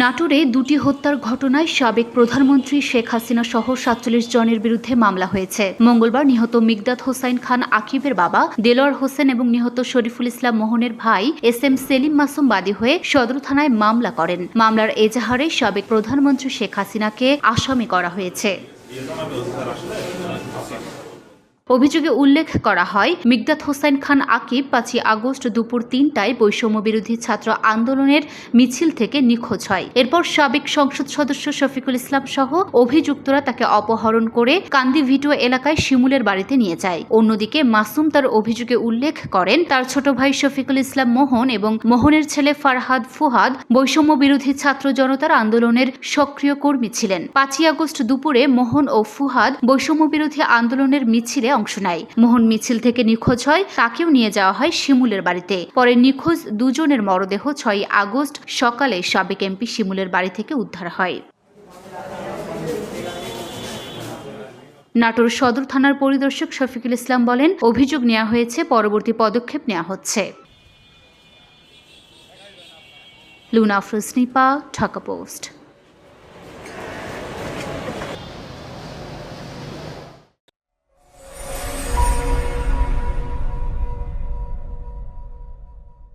নাটোরে দুটি হত্যার ঘটনায় সাবেক প্রধানমন্ত্রী শেখ হাসিনা সহ সাতচল্লিশ জনের বিরুদ্ধে মামলা হয়েছে। মঙ্গলবার নিহত মিগদাত হোসাইন খান আকিবের বাবা, দেলোয়ার হোসেন এবং নিহত শরীফুল ইসলাম মোহনের ভাই এস এম সেলিম মাসুম বাদী হয়ে সদর থানায় মামলা করেন। মামলার এজাহারে সাবেক প্রধানমন্ত্রী শেখ হাসিনাকে আসামি করা হয়েছে। অভিযোগে উল্লেখ করা হয়, মিগদাত হোসেন খান আকিব পাঁচই আগস্ট দুপুর তিনটায় বৈষম্য বিরোধী ছাত্র আন্দোলনের মিছিল থেকে নিখোঁজ হয়। এরপর সাবেক সংসদ সদস্য শফিকুল ইসলাম সহ অভিযুক্তরা তাকে অপহরণ করে কান্দি ভিটুয়া এলাকায় শিমুলের বাড়িতে নিয়ে যায়। অন্যদিকে মাসুম তার অভিযোগে উল্লেখ করেন, তার ছোট ভাই শফিকুল ইসলাম মোহন এবং মোহনের ছেলে ফারহাদ ফুহাদ বৈষম্য বিরোধী ছাত্র জনতার আন্দোলনের সক্রিয় কর্মী ছিলেন। পাঁচই আগস্ট দুপুরে মোহন ও ফুহাদ বৈষম্য বিরোধী আন্দোলনের মিছিলে অংশ নেয়। মোহন মিছিল থেকে নিখোঁজ হয়, তাকেও নিয়ে যাওয়া হয় শিমুলের বাড়িতে। পরে নিখোঁজ দুজনের মরদেহ ছয় আগস্ট সকালে সাবেক এমপি শিমুলের বাড়ি থেকে উদ্ধার হয়। নাটোর সদর থানার পরিদর্শক শফিকুল ইসলাম বলেন, অভিযোগ নেওয়া হয়েছে, পরবর্তী পদক্ষেপ নেওয়া হচ্ছে। লুনা আফরোজ, নিপা, ঢাকা পোস্ট।